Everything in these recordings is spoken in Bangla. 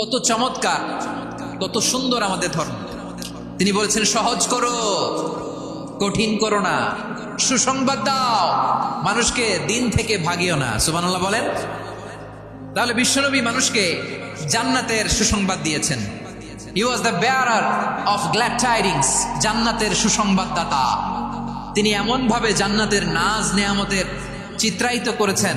কত চমৎকার, কত সুন্দর আমাদের ধর্ম। তিনি বলেছেন, সহজ করো, কঠিন করো না। সুসংবাদ দাও, মানুষকে দিন থেকে ভাগিও না। সুবহানাল্লাহ বলেন। তাহলে বিশ্বনবী মানুষকে জান্নাতের সুসংবাদ দিয়েছেন। He was the bearer of glad tidings জান্নাতের সুসংবাদদাতা। তিনি এমনভাবে জান্নাতের নাজ নেয়ামতের চিত্রায়িত করেছেন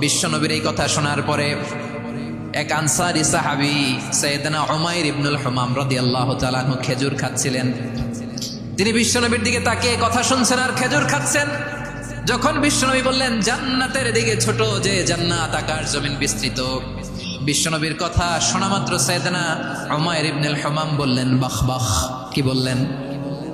বিশ্বনবীর এই কথা শোনার পরে এক আনসারি সাহাবি সৈয়দনা উমাইর ইবনুল হুমাম রাদিয়াল্লাহু আল্লাহ আনহু খেজুর খাচ্ছিলেন। তিনি বিশ্বনবীর দিকে তাকিয়ে কথা শুনছেন আর খেজুর খাচ্ছেন। যখন বিশ্বনবী বললেন, জান্নাতের দিকে ছোট যে জান্নাত আকাশ জমিন বিস্তৃত। বিশ্বনবীর কথা শোনা মাত্র সৈয়দনা উমাইর ইবনুল হুমাম বললেন, বাহ বাহ। কি বললেন?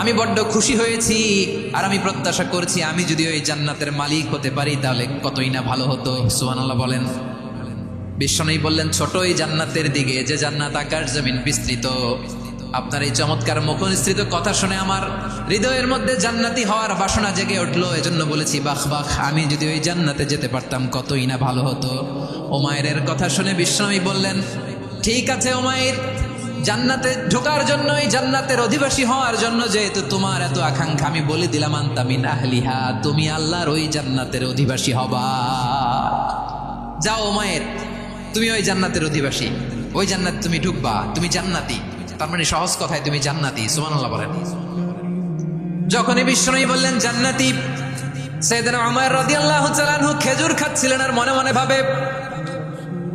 আমি বড্ড খুশি হয়েছি আর আমি প্রত্যাশা করছি আমি যদি ওই জান্নাতের মালিক হতে পারি, তাহলে কতই না ভালো হতো। সুবহানাল্লাহ বলেন। বিশ্বনবী বললেন, ছোট এই জান্নাতের দিকে, যে জান্নাত আকাশ জমিন বিস্তৃত। আপনার এই চমৎকার মুখনিস্তৃত কথা শুনে আমার হৃদয়ের মধ্যে জান্নাতি হওয়ার বাসনা জেগে উঠল। এজন্য বলেছি বাখ বাখ আমি যদি ওই জান্নাতে যেতে পারতাম, কতই না ভালো হতো। ওমায়ের কথা শুনে বিশ্বনবী বললেন, ঠিক আছে ওমায়ের জান্নাতে ঢোকার জন্য এই জান্নাতের অধিবাসী হওয়ার জন্য যেহেতু তোমার এত আকাঙ্ক্ষা, আমি বলে দিলাম, আন্তামিন আহলিহা, তুমি আল্লাহর ওই জান্নাতের অধিবাসী হবা। যাও ওমায়ের, তুমি ওই জান্নাতের অধিবাসী। ওই জান্নাত তুমি ঢুকবা, তুমি জান্নাতি। তার মানে সহজ কথায় তুমি জান্নাতি, সুবহানাল্লাহ বলেন। যখনই বিষ্ণুই বললেন, জান্নাতি। সেদিনা আমার রদি তাআলা আনহু খেজুর খাচ্ছিলেন আর মনে মনে ভাবে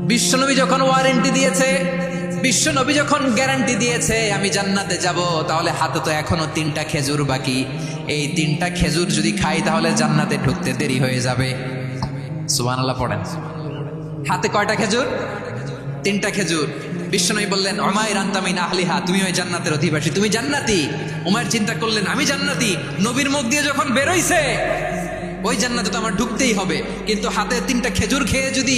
বিশ্বনবী যখন ওয়ারেন্টি দিয়েছে বিশ্বনবী যখন গ্যারান্টি দিয়েছে, আমি জান্নাতে যাব, তাহলে হাতে তো এখনও তিনটা খেজুর বাকি। এই তিনটা খেজুর যদি খাই, তাহলে জান্নাতে ঢুকতে দেরি হয়ে যাবে। সুবহানাল্লাহ পড়েন। হাতে কয়টা খেজুর? তিনটা খেজুর। বিশ্বনবী বললেন অমায় রান্তামিন আহলিহা, তুমি ওই জান্নাতের অধিবাসী, তুমি জান্নাতি। উমায়ের চিন্তা করলেন, আমি জান্নাতি। নবীর মুখ দিয়ে যখন বেরোইছে, ওই জান্নাতে তো আমার ঢুকতেই হবে। কিন্তু হাতে তিনটা খেজুর খেয়ে যদি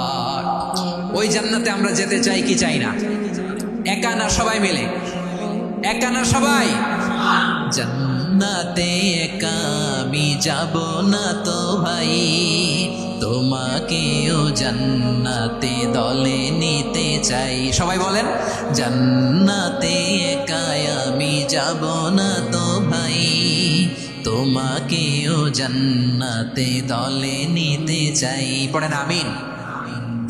ওই জান্নাতে আমরা যেতে চাই কি চাই না? একা না সবাই মিলে? একা না সবাই? জান্নাতে একা আমি যাব না তো ভাই। তোমাকেও জান্নাতে দলে নিতে চাই। সবাই বলেন, জান্নাতে একাই আমি যাব না তো ভাই। তোমাকেও জান্নাতে দলে নিতে চাই। পড়েন আমিন।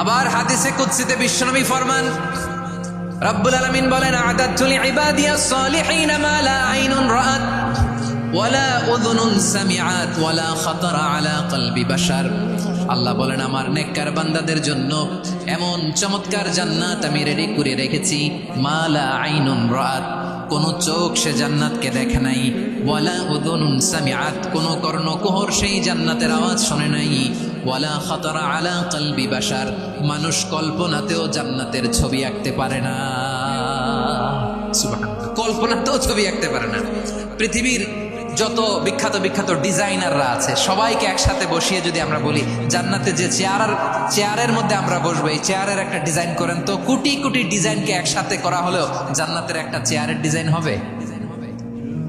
আবার হাদিসে কুদসিতে বিশ্বনবী ফরমান, রব্বুল আলামিন বলেন আদাতু লিইবাদিয়াস সালিহিন মা লা আইনুন রাআত ওয়ালা উযুনুন সামিআত ওয়ালা খাতারা আলা কলবি বাশার। আল্লাহ বলেন, আমার নেককার বান্দাদের জন্য এমন চমৎকার জান্নাত আমি রেডি করে রেখেছি, মা লা আইনুন রাআত, কোন চোখ সে জান্নাতকে দেখে নাই। ওয়ালা উদুনুন সামিআত, কোন কর্ণকুহর সেই জান্নাতের আওয়াজ শোনে নাই। ওয়ালা খাতারা আলা কলবি বাশার, মানুষ কল্পনাতেও জান্নাতের ছবি আঁকতে পারে না। কল্পনাতেও ছবি আঁকতে পারে না। পৃথিবীর যত বিখ্যাত বিখ্যাত ডিজাইনাররা আছে, সবাইকে একসাথে বসিয়ে যদি আমরা বলি, জান্নাতে যে চেয়ার চেয়ারের মধ্যে আমরা বসবো, এই চেয়ারের একটা ডিজাইন করেন তো, কোটি কোটি ডিজাইনকে একসাথে করা হলেও জান্নাতের একটা চেয়ারের ডিজাইন হবে?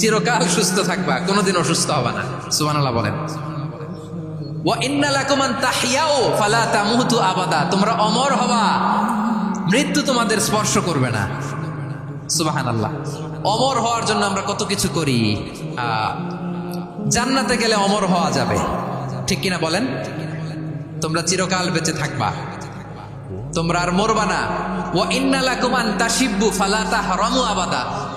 চিরকাল সুস্থ থাকবা, কোনোদিন অসুস্থ হবা না। সুবহানাল্লাহ বলেন। তোমরা অমর হবা, মৃত্যু তোমাদের স্পর্শ করবে না। সুবহানাল্লাহ। অমর হওয়ার জন্য আমরা কত কিছু করি। জান্নাতে গেলে অমর হওয়া যাবে। ঠিক কিনা বলেন? তোমরা চিরকাল বেঁচে থাকবা। তোমরা আর মরবা না। ওয়া ইন্না লাকুম আন তাশিব্বু, ফালা তাহরামু আবাদা।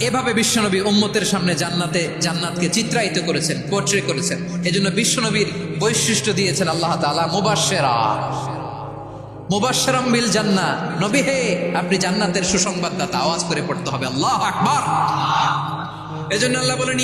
এভাবে বিশ্বনবী উম্মতের সামনে জান্নাতে, জান্নাতকে চিত্রায়িত করেছেন পোট্রে করেছেন। এজন্য বিশ্বনবীর বৈশিষ্ট্য দিয়েছেন আল্লাহ তালা মুবাসেরা বিল জান্না নবী হে, আপনি জান্নাতের সুসংবাদদাতা, আওয়াজ করে পড়তে হবে। আল্লাহু আল্লাহ বলেন